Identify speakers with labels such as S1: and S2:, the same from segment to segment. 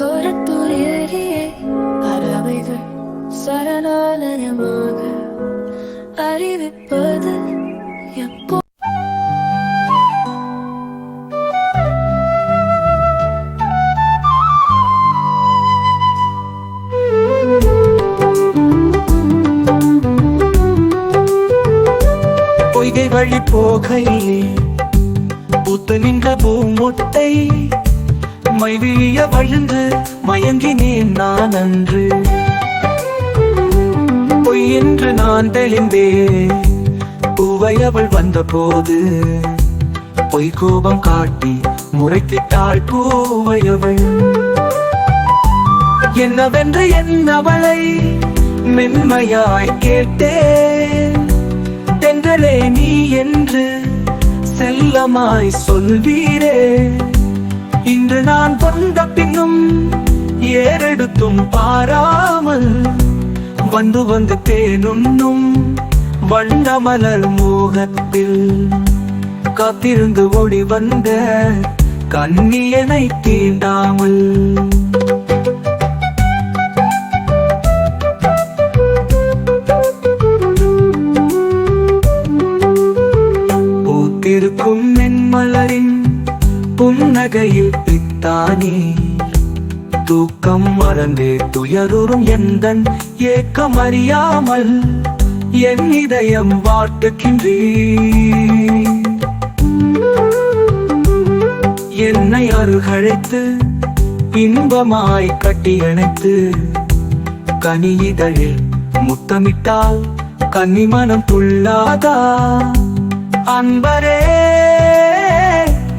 S1: கொரத்தூர் ஏரியே பறவைகள் சரணாலயமாக அறிவிப்பது எப்போ?
S2: பொய்கை வழி போகையிலே பூத்து நின்ற பூமொட்டை மைவிழிய வழுந்து மயங்கினேன் நான் அன்று. பொய் என்று நான் தெளிந்தேன் பூவை அவள் வந்தபோது. பொய் கோபம் காட்டி முறைத்திட்டாள் பூவை அவள். என்னவென்று என் அவளை மென்மையாய் கேட்டேன். தென்றலே நீ என்று செல்லமாய் சொல்வீரே. இன்று நான் வந்த பின்னும் ஏறெடுத்தும் பாராமல் வந்து வந்து தேனுண்ணும் வண்ணமலர் மோகத்தில் காத்திருந்து ஓடி வந்த கண்ணியனை தீண்டாமல். புன்னகையில் பித்தானே தூக்கம் மறந்தே துயருறும் எந்தன் ஏக்கம் அறியாமல் என் இதயம் வாட்டுகின்றே என்னை அருகழைத்து இன்பமாய் கட்டியணைத்து கனியிதழில் முத்தமிட்டால் கன்னிமனம் துள்ளாதா? அன்பரே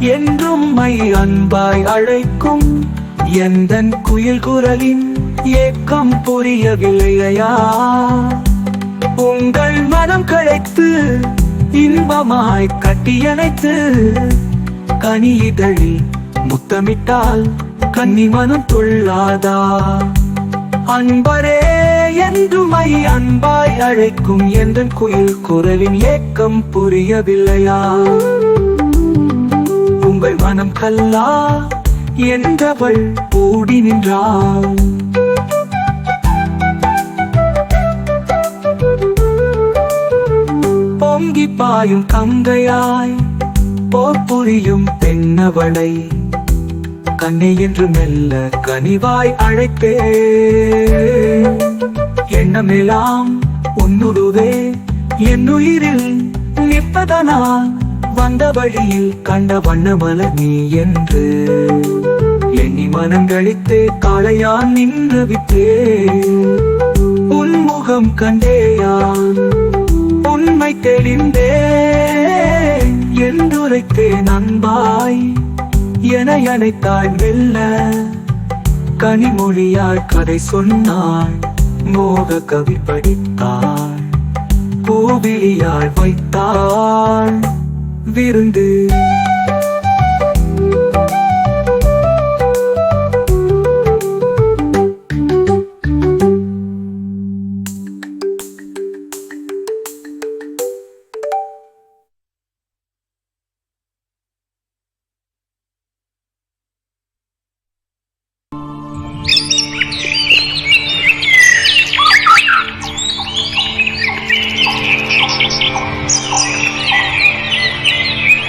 S2: என்றும் மை அன்பாய் அழைக்கும் எந்தன் குயில் குரலின் ஏக்கம் புரியவில்லையா? உங்கள் மனம் கழைத்து இன்பமாய் கட்டியணைத்து கனியிதழில் முத்தமிட்டால் கன்னி மனம் துள்ளாதா? அன்பரே என்றுமை அன்பாய் அழைக்கும் எந்த குயில் குரலின் ஏக்கம் புரியவில்லையா? உங்கள் மனம் கல்லா என்றவள் ஓடி நின்றாள். பொங்கி பாயும் கங்கையாய் போர் பெண்ணவளை கண்ணை என்று மெல்ல கனிவாய் அழைப்பே எண்ணமெல்லாம் உன்னுடுவே என் உயிரில் நிற்பதனால் வந்த வழியில் கண்ட வண்ணமல நீ என்று. எண்ணி மனங்களித்தே காளையான் நின்று விட்டே உன்முகம் கண்டேயான் உண்மை தெளிந்தே என்றுரைத்தேன் அன்பாய் என அணைத்தாள் வெல்ல கனிமொழியாள் கதை சொன்னாள் மோக கவி படித்தாள் பூவிழியாள் வைத்தாள். விருந்து.